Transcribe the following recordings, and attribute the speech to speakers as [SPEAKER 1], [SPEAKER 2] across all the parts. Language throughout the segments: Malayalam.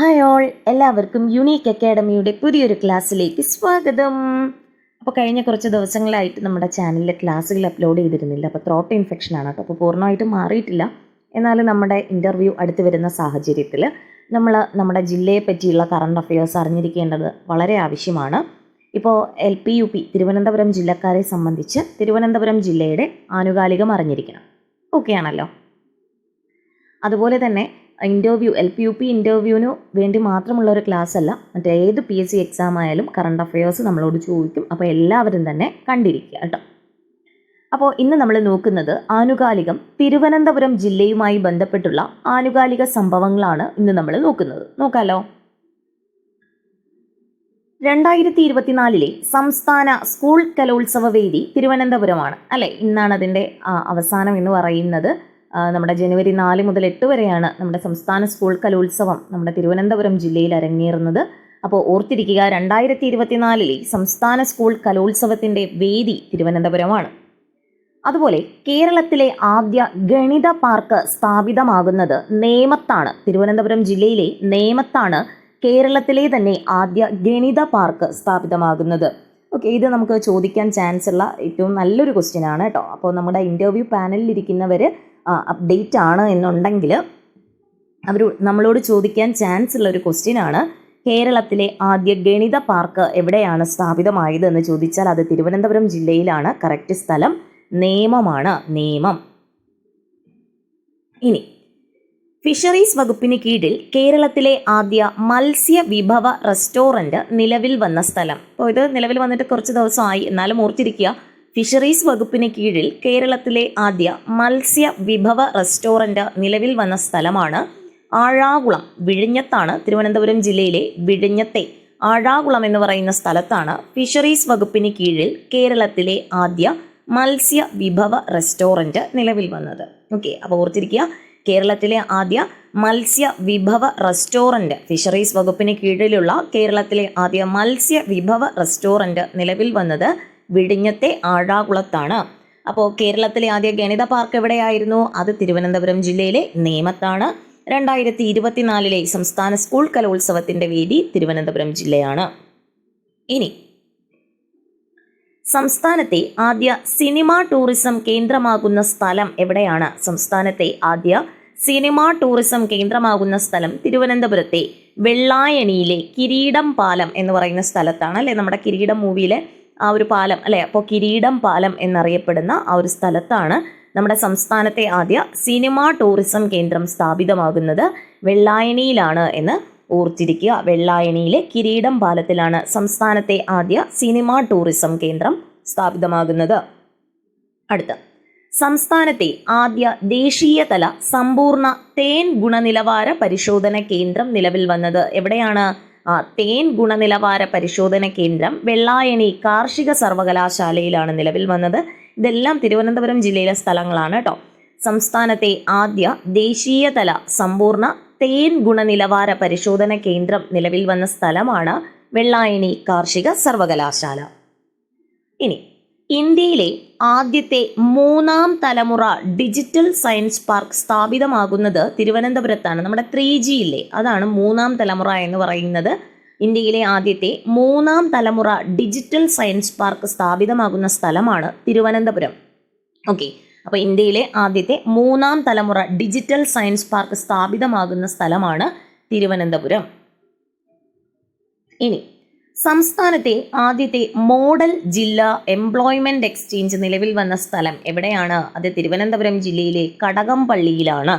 [SPEAKER 1] ഹായ് ഓൾ എല്ലാവർക്കും യുണീക്ക് അക്കാഡമിയുടെ പുതിയൊരു ക്ലാസ്സിലേക്ക് സ്വാഗതം. അപ്പോൾ കഴിഞ്ഞ കുറച്ച് ദിവസങ്ങളായിട്ട് നമ്മുടെ ചാനലിലെ ക്ലാസ്സുകൾ അപ്ലോഡ് ചെയ്തിരുന്നില്ല. അപ്പോൾ ത്രോട്ട് ഇൻഫെക്ഷൻ ആണ് കേട്ടോ. അപ്പോൾ പൂർണമായിട്ടും മാറിയിട്ടില്ല. എന്നാലും നമ്മുടെ ഇന്റർവ്യൂ അടുത്ത് വരുന്ന സാഹചര്യത്തിൽ നമ്മൾ നമ്മുടെ ജില്ലയെ പറ്റിയുള്ള കറണ്ട് അഫയേഴ്സ് അറിഞ്ഞിരിക്കേണ്ടത് വളരെ ആവശ്യമാണ്. ഇപ്പോൾ L P U P Thiruvananthapuram ജില്ലക്കാരെ സംബന്ധിച്ച് തിരുവനന്തപുരം ജില്ലയുടെ ആനുകാലികം അറിഞ്ഞിരിക്കണം. ഓക്കെ ആണല്ലോ? അതുപോലെ തന്നെ interview L P U P ഇന്റർവ്യൂവിന് വേണ്ടി മാത്രമുള്ള ഒരു ക്ലാസ് അല്ല. മറ്റേ ഏത് പി എസ് സി എക്സാം ആയാലും കറണ്ട് അഫയേഴ്സ് നമ്മളോട് ചോദിക്കും. അപ്പോൾ എല്ലാവരും തന്നെ കണ്ടിരിക്കുക കേട്ടോ. അപ്പോൾ ഇന്ന് നമ്മൾ നോക്കുന്നത് ആനുകാലികം തിരുവനന്തപുരം ജില്ലയുമായി ബന്ധപ്പെട്ടുള്ള ആനുകാലിക സംഭവങ്ങളാണ് ഇന്ന് നമ്മൾ നോക്കുന്നത്. നോക്കാലോ. രണ്ടായിരത്തി ഇരുപത്തിനാലിലെ സംസ്ഥാന സ്കൂൾ കലോത്സവ വേദി തിരുവനന്തപുരമാണ്. അല്ലെ? ഇന്നാണ് അതിന്റെ അവസാനം എന്ന് പറയുന്നത്. നമ്മുടെ ജനുവരി നാല് മുതൽ എട്ട് വരെയാണ് നമ്മുടെ സംസ്ഥാന സ്കൂൾ കലോത്സവം നമ്മുടെ തിരുവനന്തപുരം ജില്ലയിൽ അരങ്ങേറുന്നത്. അപ്പോൾ ഓർത്തിരിക്കുക രണ്ടായിരത്തി ഇരുപത്തിനാലിലെ സംസ്ഥാന സ്കൂൾ കലോത്സവത്തിന്റെ വേദി തിരുവനന്തപുരമാണ്. അതുപോലെ കേരളത്തിലെ ആദ്യ ഗണിത പാർക്ക് സ്ഥാപിതമാകുന്നത് നേമത്താണ്. തിരുവനന്തപുരം ജില്ലയിലെ നേമത്താണ് കേരളത്തിലെ തന്നെ ആദ്യ ഗണിത പാർക്ക് സ്ഥാപിതമാകുന്നത്. ഓക്കെ ഇത് നമുക്ക് ചോദിക്കാൻ ചാൻസ് ഉള്ള ഏറ്റവും നല്ലൊരു ക്വസ്റ്റ്യൻ ആണ് കേട്ടോ. അപ്പോൾ നമ്മുടെ ഇന്റർവ്യൂ പാനലിൽ ഇരിക്കുന്നവർ അപ്ഡേറ്റ് ആണ് എന്നുണ്ടെങ്കിൽ അവർ നമ്മളോട് ചോദിക്കാൻ ചാൻസ് ഉള്ള ഒരു ക്വസ്റ്റ്യൻ ആണ്. കേരളത്തിലെ ആദ്യ ഗണിത പാർക്ക് എവിടെയാണ് സ്ഥാപിതമായത് എന്ന് ചോദിച്ചാൽ അത് തിരുവനന്തപുരം ജില്ലയിലാണ്. കറക്റ്റ് സ്ഥലം നിയമമാണ് നിയമം ഇനി ഫിഷറീസ് വകുപ്പിന് കീഴിൽ കേരളത്തിലെ ആദ്യ മത്സ്യ വിഭവ റെസ്റ്റോറന്റ് നിലവിൽ വന്ന സ്ഥലം. അപ്പോൾ ഇത് നിലവിൽ വന്നിട്ട് കുറച്ച് ദിവസമായി. എന്നാലും ഓർത്തിരിക്കുക ഫിഷറീസ് വകുപ്പിന് കീഴിൽ കേരളത്തിലെ ആദ്യ മത്സ്യ വിഭവ റെസ്റ്റോറന്റ് നിലവിൽ വന്ന സ്ഥലമാണ് ആഴാകുളം വിഴിഞ്ഞത്താണ്. തിരുവനന്തപുരം ജില്ലയിലെ വിഴിഞ്ഞത്തെ ആഴാകുളം എന്ന് പറയുന്ന സ്ഥലത്താണ് ഫിഷറീസ് വകുപ്പിന് കീഴിൽ കേരളത്തിലെ ആദ്യ മത്സ്യ വിഭവ റെസ്റ്റോറന്റ് നിലവിൽ വന്നത്. ഓക്കെ അപ്പോൾ ഓർത്തിരിക്കുക കേരളത്തിലെ ആദ്യ മത്സ്യ വിഭവ റെസ്റ്റോറന്റ് ഫിഷറീസ് വകുപ്പിന് കീഴിലുള്ള കേരളത്തിലെ ആദ്യ മത്സ്യ വിഭവ റെസ്റ്റോറന്റ് നിലവിൽ വന്നത് വിഴിഞ്ഞത്തെ ആഴാകുളത്താണ്. അപ്പോൾ കേരളത്തിലെ ആദ്യ ഗണിത പാർക്ക് എവിടെയായിരുന്നു? അത് തിരുവനന്തപുരം ജില്ലയിലെ നേമത്താണ്. രണ്ടായിരത്തി ഇരുപത്തിനാലിലെ സംസ്ഥാന സ്കൂൾ കലോത്സവത്തിന്റെ വേദി തിരുവനന്തപുരം ജില്ലയാണ്. ഇനി സംസ്ഥാനത്തെ ആദ്യ സിനിമ ടൂറിസം കേന്ദ്രമാകുന്ന സ്ഥലം എവിടെയാണ്? സംസ്ഥാനത്തെ ആദ്യ സിനിമ ടൂറിസം കേന്ദ്രമാകുന്ന സ്ഥലം തിരുവനന്തപുരത്തെ വെള്ളായണിയിലെ കിരീടം പാലം എന്ന് പറയുന്ന സ്ഥലത്താണ് അല്ലെ? നമ്മുടെ കിരീടം മൂവിയിലെ ആ ഒരു പാലം അല്ലെ? അപ്പോൾ കിരീടം പാലം എന്നറിയപ്പെടുന്ന ആ ഒരു സ്ഥലത്താണ് നമ്മുടെ സംസ്ഥാനത്തെ ആദ്യ സിനിമ ടൂറിസം കേന്ദ്രം സ്ഥാപിതമാകുന്നത് വെള്ളായണിയിലാണ് എന്ന് ഓർത്തിരിക്കുക. വെള്ളായണിയിലെ കിരീടം പാലത്തിലാണ് സംസ്ഥാനത്തെ ആദ്യ സിനിമ ടൂറിസം കേന്ദ്രം സ്ഥാപിതമാകുന്നത്. അടുത്ത. സംസ്ഥാനത്തെ ആദ്യ ദേശീയതല സമ്പൂർണ തേൻ ഗുണനിലവാര പരിശോധന കേന്ദ്രം നിലവിൽ വന്നത് എവിടെയാണ്? തേൻ ഗുണനിലവാര പരിശോധന കേന്ദ്രം വെള്ളായണി കാർഷിക സർവകലാശാലയിലാണ് നിലവിൽ വന്നത്. ഇതെല്ലാം തിരുവനന്തപുരം ജില്ലയിലെ സ്ഥലങ്ങളാണ് കേട്ടോ. സംസ്ഥാനത്തെ ആദ്യ ദേശീയതല സമ്പൂർണ തേൻ ഗുണനിലവാര പരിശോധന കേന്ദ്രം നിലവിൽ വന്ന സ്ഥലമാണ് വെള്ളായണി കാർഷിക സർവകലാശാല. ഇനി ഇന്ത്യയിലെ ആദ്യത്തെ മൂന്നാം തലമുറ ഡിജിറ്റൽ സയൻസ് പാർക്ക് സ്ഥാപിതമാകുന്നത് തിരുവനന്തപുരത്താണ്. നമ്മുടെ ത്രീ ജി ഇല്ലേ? അതാണ് മൂന്നാം തലമുറ എന്ന് പറയുന്നത്. ഇന്ത്യയിലെ ആദ്യത്തെ മൂന്നാം തലമുറ ഡിജിറ്റൽ സയൻസ് പാർക്ക് സ്ഥാപിതമാകുന്ന സ്ഥലമാണ് തിരുവനന്തപുരം. ഓക്കെ. അപ്പോൾ ഇന്ത്യയിലെ ആദ്യത്തെ മൂന്നാം തലമുറ ഡിജിറ്റൽ സയൻസ് പാർക്ക് സ്ഥാപിതമാകുന്ന സ്ഥലമാണ് തിരുവനന്തപുരം. ഇനി സംസ്ഥാനത്തെ ആദ്യത്തെ മോഡൽ ജില്ലാ എംപ്ലോയ്മെന്റ് എക്സ്ചേഞ്ച് നിലവിൽ വന്ന സ്ഥലം എവിടെയാണ്? അത് തിരുവനന്തപുരം ജില്ലയിലെ കടകംപള്ളിയിലാണ്.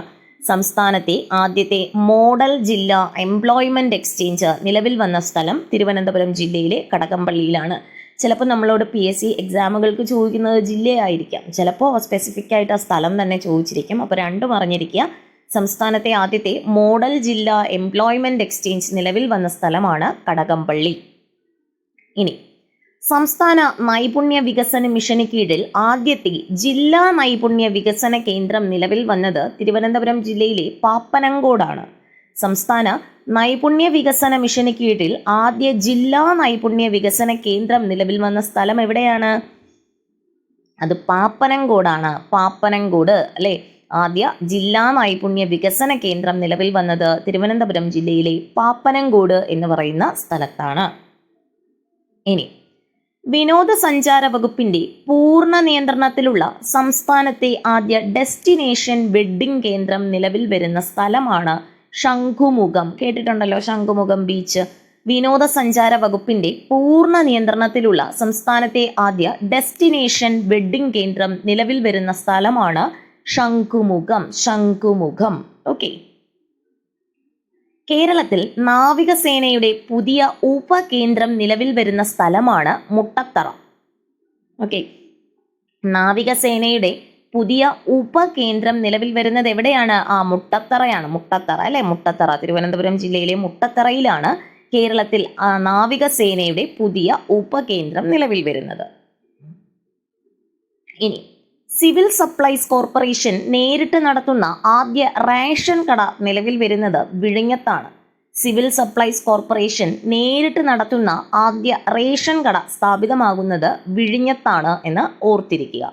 [SPEAKER 1] സംസ്ഥാനത്തെ ആദ്യത്തെ മോഡൽ ജില്ലാ എംപ്ലോയ്മെന്റ് എക്സ്ചേഞ്ച് നിലവിൽ വന്ന സ്ഥലം തിരുവനന്തപുരം ജില്ലയിലെ കടകംപള്ളിയിലാണ്. ചിലപ്പോൾ നമ്മളോട് പി എസ് സി എക്സാമുകൾക്ക് ചോദിക്കുന്നത് ജില്ലയായിരിക്കാം. ചിലപ്പോൾ സ്പെസിഫിക് ആയിട്ട് ആ സ്ഥലം തന്നെ ചോദിച്ചിരിക്കും. അപ്പോൾ രണ്ടും അറിഞ്ഞിരിക്കുക. സംസ്ഥാനത്തെ ആദ്യത്തെ മോഡൽ ജില്ലാ എംപ്ലോയ്മെന്റ് എക്സ്ചേഞ്ച് നിലവിൽ വന്ന സ്ഥലമാണ് കടകംപള്ളി. ഇനി സംസ്ഥാന നൈപുണ്യ വികസന മിഷന് കീഴിൽ ആദ്യത്തെ ജില്ലാ നൈപുണ്യ വികസന കേന്ദ്രം നിലവിൽ വന്നത് തിരുവനന്തപുരം ജില്ലയിലെ പാപ്പനങ്കോടാണ് സംസ്ഥാന നൈപുണ്യ വികസന മിഷന് കീഴിൽ ആദ്യ ജില്ലാ നൈപുണ്യ വികസന കേന്ദ്രം നിലവിൽ വന്ന സ്ഥലം എവിടെയാണ്? അത് പാപ്പനങ്കോടാണ് പാപ്പനങ്കോട് അല്ലേ? ആദ്യ ജില്ലാ നൈപുണ്യ വികസന കേന്ദ്രം നിലവിൽ വന്നത് തിരുവനന്തപുരം ജില്ലയിലെ പാപ്പനങ്കോട് എന്ന് പറയുന്ന സ്ഥലത്താണ്. ഇനി. വിനോദസഞ്ചാര വകുപ്പിന്റെ പൂർണ നിയന്ത്രണത്തിലുള്ള സംസ്ഥാനത്തെ ആദ്യ ഡെസ്റ്റിനേഷൻ വെഡ്ഡിംഗ് കേന്ദ്രം നിലവിൽ വരുന്ന സ്ഥലമാണ് ശംഖുമുഖം. കേട്ടിട്ടുണ്ടല്ലോ ശംഖുമുഖം ബീച്ച് വിനോദസഞ്ചാര വകുപ്പിന്റെ പൂർണ നിയന്ത്രണത്തിലുള്ള സംസ്ഥാനത്തെ ആദ്യ ഡെസ്റ്റിനേഷൻ വെഡ്ഡിംഗ് കേന്ദ്രം നിലവിൽ വരുന്ന സ്ഥലമാണ് ശംഖുമുഖം. ശംഖുമുഖം. ഓക്കെ. കേരളത്തിൽ നാവികസേനയുടെ പുതിയ ഉപകേന്ദ്രം നിലവിൽ വരുന്ന സ്ഥലമാണ് മുട്ടത്തറ. ഓക്കെ നാവികസേനയുടെ പുതിയ ഉപകേന്ദ്രം നിലവിൽ വരുന്നത് എവിടെയാണ്? ആ മുട്ടത്തറയാണ്. മുട്ടത്തറ അല്ലെ? മുട്ടത്തറ. തിരുവനന്തപുരം ജില്ലയിലെ മുട്ടത്തറയിലാണ് കേരളത്തിൽ നാവികസേനയുടെ പുതിയ ഉപകേന്ദ്രം നിലവിൽ വരുന്നത്. ഇനി സിവിൽ സപ്ലൈസ് കോർപ്പറേഷൻ നേരിട്ട് നടത്തുന്ന ആദ്യ റേഷൻ കട നിലവിൽ വരുന്നത് വിഴിഞ്ഞത്താണ്. സിവിൽ സപ്ലൈസ് കോർപ്പറേഷൻ നേരിട്ട് നടത്തുന്ന ആദ്യ റേഷൻ കട സ്ഥാപിതമാകുന്നത് വിഴിഞ്ഞത്താണ് എന്ന് ഓർത്തിരിക്കുക.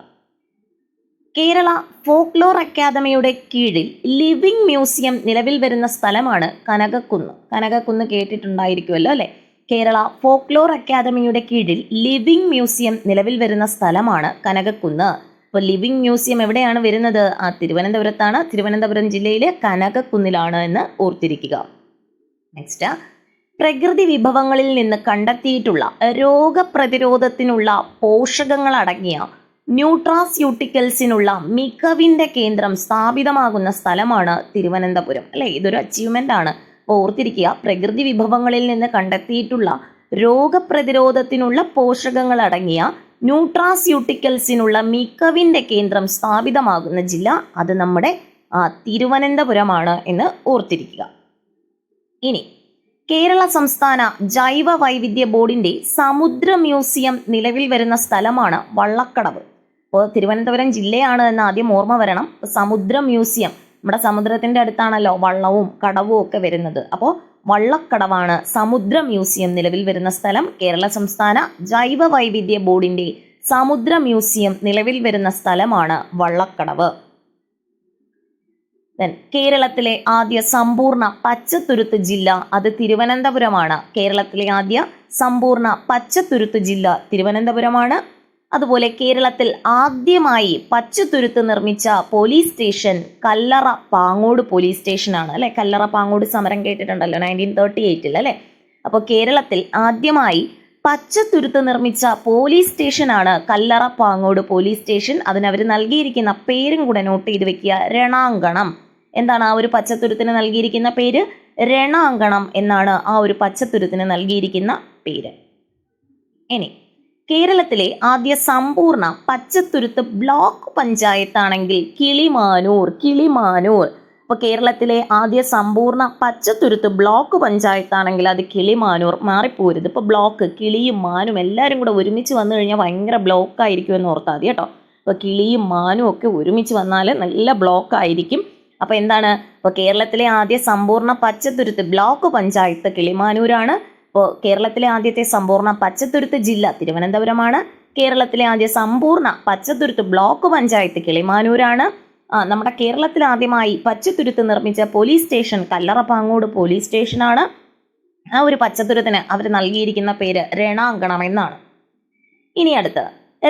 [SPEAKER 1] കേരള ഫോക്ലോർ അക്കാദമിയുടെ കീഴിൽ ലിവിംഗ് മ്യൂസിയം നിലവിൽ വരുന്ന സ്ഥലമാണ് കനകക്കുന്ന്. കനകക്കുന്ന് കേട്ടിട്ടുണ്ടായിരിക്കുമല്ലോ അല്ലേ? കേരള ഫോക്ലോർ അക്കാദമിയുടെ കീഴിൽ ലിവിംഗ് മ്യൂസിയം നിലവിൽ വരുന്ന സ്ഥലമാണ് കനകക്കുന്ന്. അപ്പോൾ ലിവിങ് മ്യൂസിയം എവിടെയാണ് വരുന്നത്? ആ തിരുവനന്തപുരത്താണ്. തിരുവനന്തപുരം ജില്ലയിലെ കനകക്കുന്നിലാണ് എന്ന് ഓർത്തിരിക്കുക. നെക്സ്റ്റ് പ്രകൃതി വിഭവങ്ങളിൽ നിന്ന് കണ്ടെത്തിയിട്ടുള്ള രോഗപ്രതിരോധത്തിനുള്ള പോഷകങ്ങൾ അടങ്ങിയ ന്യൂട്രാസ്യൂട്ടിക്കൽസിനുള്ള മികവിന്റെ കേന്ദ്രം സ്ഥാപിതമാകുന്ന സ്ഥലമാണ് തിരുവനന്തപുരം. അല്ലേ? ഇതൊരു അച്ചീവ്മെന്റ് ആണ്. ഓർത്തിരിക്കുക പ്രകൃതി വിഭവങ്ങളിൽ നിന്ന് കണ്ടെത്തിയിട്ടുള്ള രോഗപ്രതിരോധത്തിനുള്ള പോഷകങ്ങൾ അടങ്ങിയ ന്യൂട്രാസ്യൂട്ടിക്കൽസിനുള്ള മികവിന്റെ കേന്ദ്രം സ്ഥാപിതമാകുന്ന ജില്ല അത് നമ്മുടെ തിരുവനന്തപുരമാണ് എന്ന് ഓർത്തിരിക്കുക. ഇനി കേരള സംസ്ഥാന ജൈവ വൈവിധ്യ ബോർഡിന്റെ സമുദ്ര മ്യൂസിയം നിലവിൽ വരുന്ന സ്ഥലമാണ് വള്ളക്കടവ്. അപ്പോൾ തിരുവനന്തപുരം ജില്ലയാണ് എന്ന് ആദ്യം ഓർമ്മ വരണം. സമുദ്ര മ്യൂസിയം നമ്മുടെ സമുദ്രത്തിന്റെ അടുത്താണല്ലോ വള്ളവും കടവും ഒക്കെ വരുന്നത്. അപ്പോൾ വള്ളക്കടവാണ് സമുദ്ര മ്യൂസിയം നിലവിൽ വരുന്ന സ്ഥലം. കേരള സംസ്ഥാന ജൈവ വൈവിധ്യ ബോർഡിന്റെ സമുദ്ര മ്യൂസിയം നിലവിൽ വരുന്ന സ്ഥലമാണ് വള്ളക്കടവ്. കേരളത്തിലെ ആദ്യ സമ്പൂർണ പച്ചത്തുരുത്ത് ജില്ല അത് തിരുവനന്തപുരമാണ്. കേരളത്തിലെ ആദ്യ സമ്പൂർണ പച്ചത്തുരുത്ത് ജില്ല തിരുവനന്തപുരമാണ്. അതുപോലെ കേരളത്തിൽ ആദ്യമായി പച്ചത്തുരുത്ത് നിർമ്മിച്ച police station Kallara Pangode police സ്റ്റേഷനാണ് അല്ലെ? കല്ലറ പാങ്ങോട് സമരം കേട്ടിട്ടുണ്ടല്ലോ നയന്റീൻ തേർട്ടി എയ്റ്റിൽ അല്ലെ? അപ്പോൾ കേരളത്തിൽ ആദ്യമായി പച്ചത്തുരുത്ത് നിർമ്മിച്ച പോലീസ് സ്റ്റേഷനാണ് കല്ലറ പാങ്ങോട് പോലീസ് സ്റ്റേഷൻ. അതിനവർ നൽകിയിരിക്കുന്ന പേരും കൂടെ നോട്ട് ചെയ്ത് വെക്കുക. രണാങ്കണം. എന്താണ് ആ ഒരു പച്ചത്തുരുത്തിന് നൽകിയിരിക്കുന്ന പേര്? രണാങ്കണം എന്നാണ് ആ ഒരു പച്ചത്തുരുത്തിന് നൽകിയിരിക്കുന്ന പേര്. ഇനി കേരളത്തിലെ ആദ്യ സമ്പൂർണ പച്ചത്തുരുത്ത് ബ്ലോക്ക് പഞ്ചായത്താണെങ്കിൽ കിളിമാനൂർ കിളിമാനൂർ. അപ്പോൾ കേരളത്തിലെ ആദ്യ സമ്പൂർണ പച്ചത്തുരുത്ത് ബ്ലോക്ക് പഞ്ചായത്താണെങ്കിൽ അത് കിളിമാനൂർ മാറിപ്പോരുത്. ഇപ്പോൾ ബ്ലോക്ക് കിളിയും മാനും എല്ലാവരും കൂടെ ഒരുമിച്ച് വന്നു കഴിഞ്ഞാൽ ഭയങ്കര ബ്ലോക്ക് ആയിരിക്കും എന്ന് ഓർത്താൽ മതി കേട്ടോ. അപ്പോൾ കിളിയും മാനും ഒക്കെ ഒരുമിച്ച് വന്നാൽ നല്ല ബ്ലോക്ക് ആയിരിക്കും അപ്പോൾ എന്താണ്? ഇപ്പോൾ കേരളത്തിലെ ആദ്യ സമ്പൂർണ പച്ചത്തുരുത്ത് ബ്ലോക്ക് പഞ്ചായത്ത് കിളിമാനൂരാണ്. ഇപ്പോൾ കേരളത്തിലെ ആദ്യത്തെ സമ്പൂർണ പച്ചത്തുരുത്ത് ജില്ല തിരുവനന്തപുരമാണ്. കേരളത്തിലെ ആദ്യ സമ്പൂർണ പച്ചത്തുരുത്ത് ബ്ലോക്ക് പഞ്ചായത്ത് കിളിമാനൂരാണ്. നമ്മുടെ കേരളത്തിൽ ആദ്യമായി പച്ചത്തുരുത്ത് നിർമ്മിച്ച പോലീസ് സ്റ്റേഷൻ കല്ലറപ്പാങ്ങോട് പോലീസ് സ്റ്റേഷനാണ്. ആ ഒരു പച്ചത്തുരുത്തിന് അവർ നൽകിയിരിക്കുന്ന പേര് രണാങ്കണം എന്നാണ്. ഇനി അടുത്ത്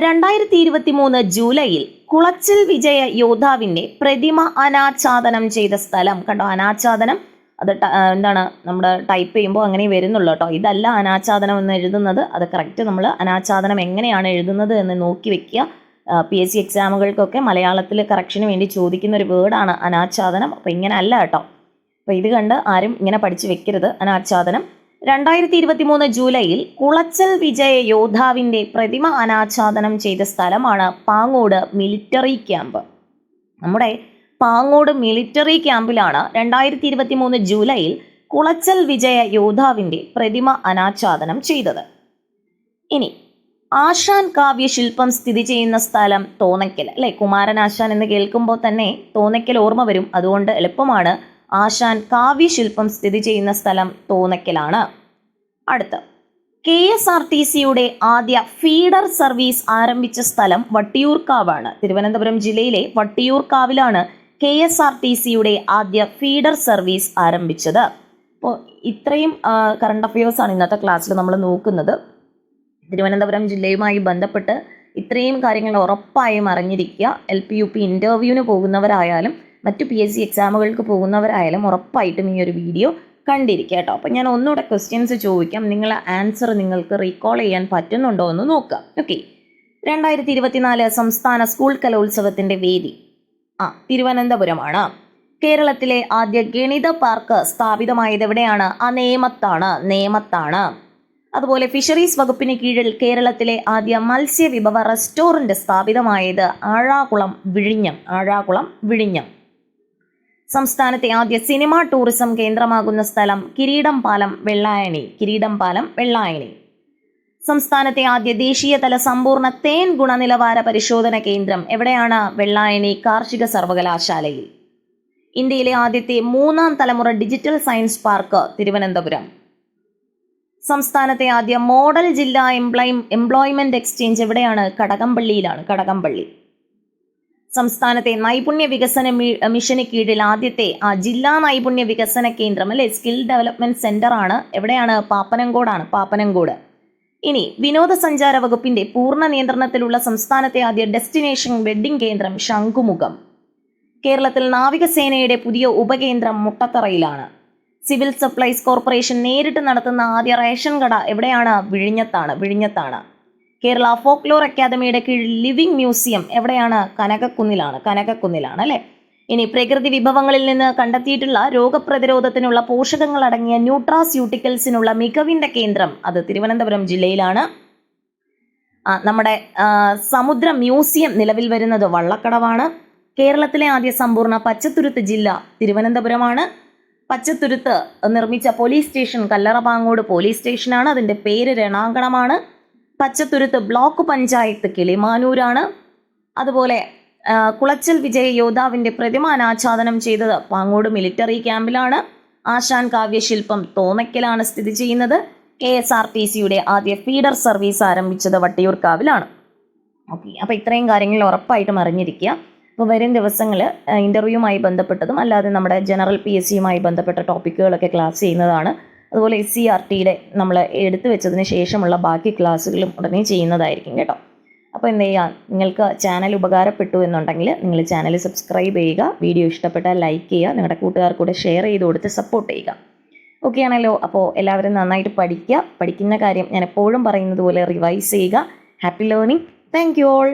[SPEAKER 1] രണ്ടായിരത്തി ഇരുപത്തി മൂന്ന് ജൂലൈയിൽ കുളച്ചിൽ വിജയ യോദ്ധാവിന്റെ പ്രതിമ അനാച്ഛാദനം ചെയ്ത സ്ഥലം. കണ്ടോ? അനാച്ഛാദനം. അത് എന്താണ് നമ്മൾ ടൈപ്പ് ചെയ്യുമ്പോൾ അങ്ങനെ വരുന്നുള്ളൂ കേട്ടോ. ഇതല്ല അനാച്ഛാദനം എന്ന് എഴുതുന്നത്. അത് കറക്റ്റ് നമ്മൾ അനാച്ഛാദനം എങ്ങനെയാണ് എഴുതുന്നത് എന്ന് നോക്കി വെക്കുക. പി എസ് സി എക്സാമുകൾക്കൊക്കെ മലയാളത്തിൽ കറക്ഷന് വേണ്ടി ചോദിക്കുന്ന ഒരു വേർഡാണ് അനാച്ഛാദനം. അപ്പോൾ ഇങ്ങനെ അല്ല കേട്ടോ. അപ്പോൾ ഇത് കണ്ട് ആരും ഇങ്ങനെ പഠിച്ചു വെക്കരുത്. അനാച്ഛാദനം. രണ്ടായിരത്തി ഇരുപത്തി മൂന്ന് ജൂലൈയിൽ കുളച്ചൽ വിജയ യോദ്ധാവിന്റെ പ്രതിമ അനാച്ഛാദനം ചെയ്ത സ്ഥലമാണ് പാങ്ങോട് മിലിറ്ററി ക്യാമ്പ്. നമ്മുടെ പാങ്ങോട് മിലിറ്ററി ക്യാമ്പിലാണ് രണ്ടായിരത്തി ഇരുപത്തി മൂന്ന് ജൂലൈയിൽ കുളച്ചൽ വിജയ യോദ്ധാവിന്റെ പ്രതിമ അനാച്ഛാദനം ചെയ്തത്. ഇനി ആശാൻ കാവ്യശില്പം സ്ഥിതി ചെയ്യുന്ന സ്ഥലം തോന്നയ്ക്കൽ അല്ലെ? കുമാരൻ ആശാൻ എന്ന് കേൾക്കുമ്പോൾ തന്നെ തോന്നയ്ക്കൽ ഓർമ്മ വരും. അതുകൊണ്ട് എളുപ്പമാണ് ആശാൻ കാവ്യശില്പം സ്ഥിതി ചെയ്യുന്ന സ്ഥലം തോന്നയ്ക്കലാണ്. അടുത്ത കെ എസ് ആർ ടി സിയുടെ ആദ്യ ഫീഡർ സർവീസ് ആരംഭിച്ച സ്ഥലം വട്ടിയൂർക്കാവാണ്. തിരുവനന്തപുരം ജില്ലയിലെ വട്ടിയൂർക്കാവിലാണ് കെ എസ് ആർ ടി സിയുടെ ആദ്യ ഫീഡർ സർവീസ് ആരംഭിച്ചത്. അപ്പോൾ ഇത്രയും കറണ്ട് ആണ് ഇന്നത്തെ ക്ലാസ്സിൽ നമ്മൾ നോക്കുന്നത്. തിരുവനന്തപുരം ജില്ലയുമായി ബന്ധപ്പെട്ട് ഇത്രയും കാര്യങ്ങൾ ഉറപ്പായും അറിഞ്ഞിരിക്കുക. എൽ പി യു പി ഇന്റർവ്യൂവിന് പോകുന്നവരായാലും മറ്റു പി എസ് സി എക്സാമുകൾക്ക് പോകുന്നവരായാലും ഉറപ്പായിട്ടും ഈ ഒരു വീഡിയോ കണ്ടിരിക്കുക കേട്ടോ. അപ്പോൾ ഞാൻ ഒന്നുകൂടെ ക്വസ്റ്റ്യൻസ് ചോദിക്കാം. നിങ്ങൾ ആൻസർ നിങ്ങൾക്ക് റീകോൾ ചെയ്യാൻ പറ്റുന്നുണ്ടോ എന്ന് നോക്കുക ഓക്കെ രണ്ടായിരത്തി ഇരുപത്തിനാല് സംസ്ഥാന സ്കൂൾ കലോത്സവത്തിന്റെ വേദി. ആ തിരുവനന്തപുരമാണ്. കേരളത്തിലെ ആദ്യ ഗണിത പാർക്ക് സ്ഥാപിതമായത് എവിടെയാണ് ആ നേമത്താണ് നേമത്താണ്. അതുപോലെ ഫിഷറീസ് വകുപ്പിന് കീഴിൽ കേരളത്തിലെ ആദ്യ മത്സ്യവിഭവ റെസ്റ്റോറന്റ് സ്ഥാപിതമായത് ആഴാകുളം വിഴിഞ്ഞം ആഴാകുളം വിഴിഞ്ഞം. സംസ്ഥാനത്തെ ആദ്യ സിനിമാ ടൂറിസം കേന്ദ്രമാകുന്ന സ്ഥലം കിരീടം പാലം വെള്ളായണി കിരീടം പാലം വെള്ളായണി. സംസ്ഥാനത്തെ ആദ്യ ദേശീയതല സമ്പൂർണ തേൻ ഗുണനിലവാര പരിശോധന കേന്ദ്രം എവിടെയാണ്? വെള്ളായണി കാർഷിക സർവകലാശാലയിൽ. ഇന്ത്യയിലെ ആദ്യത്തെ മൂന്നാം തലമുറ ഡിജിറ്റൽ സയൻസ് പാർക്ക് തിരുവനന്തപുരം. സംസ്ഥാനത്തെ ആദ്യ മോഡൽ ജില്ലാ എംപ്ലോയ് എംപ്ലോയ്മെന്റ് എക്സ്ചേഞ്ച് എവിടെയാണ്? കടകംപള്ളിയിലാണ് കടകംപള്ളി. സംസ്ഥാനത്തെ നൈപുണ്യ വികസന മിഷന് കീഴിൽ ആദ്യത്തെ ആ ജില്ലാ നൈപുണ്യ വികസന കേന്ദ്രം അല്ലെ? സ്കിൽ ഡെവലപ്മെന്റ് സെന്റർ ആണ് എവിടെയാണ്? പാപ്പനംകോടാണ് പാപ്പനംകോട്. ഇനി വിനോദസഞ്ചാര വകുപ്പിന്റെ പൂർണ നിയന്ത്രണത്തിലുള്ള സംസ്ഥാനത്തെ ആദ്യ ഡെസ്റ്റിനേഷൻ വെഡ്ഡിംഗ് കേന്ദ്രം ശംഖുമുഖം. കേരളത്തിൽ നാവികസേനയുടെ പുതിയ ഉപകേന്ദ്രം മുട്ടത്തറയിലാണ്. സിവിൽ സപ്ലൈസ് കോർപ്പറേഷൻ നേരിട്ട് നടത്തുന്ന ആദ്യ റേഷൻ കട എവിടെയാണ്? വിഴിഞ്ഞത്താണ് വിഴിഞ്ഞത്താണ്. കേരള ഫോക്ലോർ അക്കാദമിയുടെ കീഴിൽ ലിവിംഗ് മ്യൂസിയം എവിടെയാണ്? കനകക്കുന്നിലാണ് കനകക്കുന്നിലാണ് അല്ലേ? ഇനി പ്രകൃതി വിഭവങ്ങളിൽ നിന്ന് കണ്ടെത്തിയിട്ടുള്ള രോഗപ്രതിരോധത്തിനുള്ള പോഷകങ്ങൾ അടങ്ങിയ ന്യൂട്രാസ്യൂട്ടിക്കൽസിനുള്ള മികവിന്റെ കേന്ദ്രം അത് തിരുവനന്തപുരം ജില്ലയിലാണ്. നമ്മുടെ സമുദ്ര മ്യൂസിയം നിലവിൽ വരുന്നത് വള്ളക്കടവാണ്. കേരളത്തിലെ ആദ്യ സമ്പൂർണ പച്ചത്തുരുത്ത് ജില്ല തിരുവനന്തപുരമാണ്. പച്ചത്തുരുത്ത് നിർമ്മിച്ച പോലീസ് സ്റ്റേഷൻ കല്ലറപാങ്ങോട് പോലീസ് സ്റ്റേഷനാണ്. അതിന്റെ പേര് രണാങ്കണമാണ്. പച്ചത്തുരുത്ത് ബ്ലോക്ക് പഞ്ചായത്ത് കിളിമാനൂരാണ്. അതുപോലെ കുളച്ചൽ വിജയ യോദ്ധാവിന്റെ പ്രതിമ അനാച്ഛാദനം ചെയ്തത് പാങ്ങോട് മിലിറ്ററി ക്യാമ്പിലാണ്. ആശാൻ കാവ്യശില്പം തോന്നയ്ക്കലാണ് സ്ഥിതി ചെയ്യുന്നത്. കെ എസ് ആർ ടി സിയുടെ ആദ്യ ഫീഡർ സർവീസ് ആരംഭിച്ചത് വട്ടിയൂർക്കാവിലാണ്. ഓക്കെ അപ്പോൾ ഇത്രയും കാര്യങ്ങൾ ഉറപ്പായിട്ടും അറിഞ്ഞിരിക്കുക. അപ്പോൾ വരും ദിവസങ്ങൾ ഇന്റർവ്യൂവുമായി ബന്ധപ്പെട്ടതും അല്ലാതെ നമ്മുടെ ജനറൽ പി എസ് സിയുമായി ബന്ധപ്പെട്ട ടോപ്പിക്കുകളൊക്കെ ക്ലാസ് ചെയ്യുന്നതാണ്. അതുപോലെ എസ് സി ആർ ടിയുടെ നമ്മൾ എടുത്തു വെച്ചതിന് ശേഷമുള്ള ബാക്കി ക്ലാസ്സുകളും ഉടനെ ചെയ്യുന്നതായിരിക്കും കേട്ടോ. അപ്പോൾ എന്ത് ചെയ്യുക നിങ്ങൾക്ക് ചാനൽ ഉപകാരപ്പെട്ടു എന്നുണ്ടെങ്കിൽ നിങ്ങൾ ചാനൽ സബ്സ്ക്രൈബ് ചെയ്യുക. വീഡിയോ ഇഷ്ടപ്പെട്ടാൽ ലൈക്ക് ചെയ്യുക. നിങ്ങളുടെ കൂട്ടുകാർക്കൂടെ ഷെയർ ചെയ്ത് കൊടുത്ത് സപ്പോർട്ട് ചെയ്യുക. ഓക്കെ ആണല്ലോ? അപ്പോൾ എല്ലാവരും നന്നായിട്ട് പഠിക്കുക. പഠിക്കുന്ന കാര്യം ഞാൻ എപ്പോഴും പറയുന്നത് പോലെ റിവൈസ് ചെയ്യുക. Happy learning thank you all